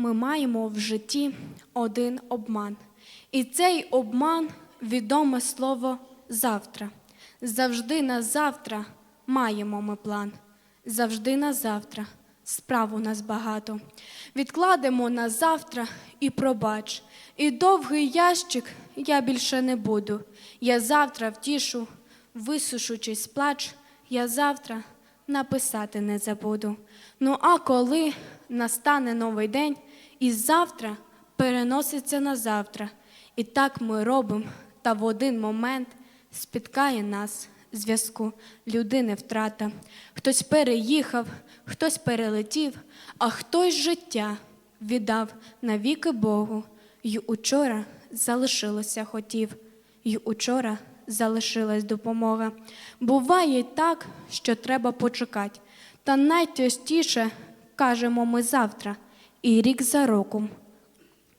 Ми маємо в житті один обман. І цей обман відоме слово завтра. Завжди на завтра маємо ми план. Завжди на завтра справ у нас багато. Відкладемо на завтра і пробач. І довгий ящик я більше не буду. Я завтра втішу, висушучись плач, я завтра написати не забуду. Ну а коли настане новий день, і завтра переноситься на завтра. І так ми робимо, та в один момент спіткає нас зв'язку людини втрата. Хтось переїхав, хтось перелетів, а хтось життя віддав навіки Богу. й учора залишилося хотів, й учора залишилась допомога. Буває так, що треба почекати. Та найчастіше кажемо ми завтра, і рік за роком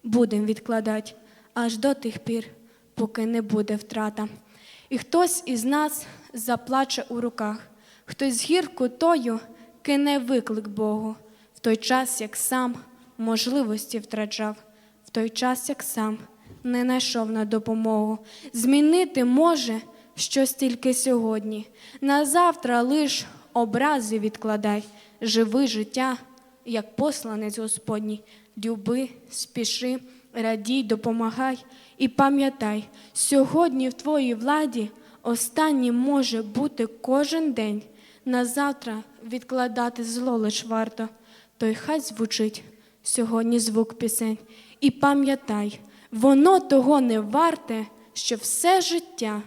будемо відкладати аж до тих пір, поки не буде втрата. І хтось із нас заплаче у руках, хтось з гіркотою кине виклик Богу, в той час, як сам можливості втрачав, в той час, як сам не знайшов на допомогу. Змінити може щось тільки сьогодні. На завтра лиш образи відкладай, живи життя, як посланець Господній. Люби, спіши, радій, допомагай і пам'ятай, сьогодні в твоїй владі останнім може бути кожен день. На завтра відкладати зло лиш варто, той хай звучить сьогодні звук пісень. І пам'ятай, воно того не варте, що все життя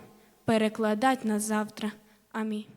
перекладать на завтра. Амінь.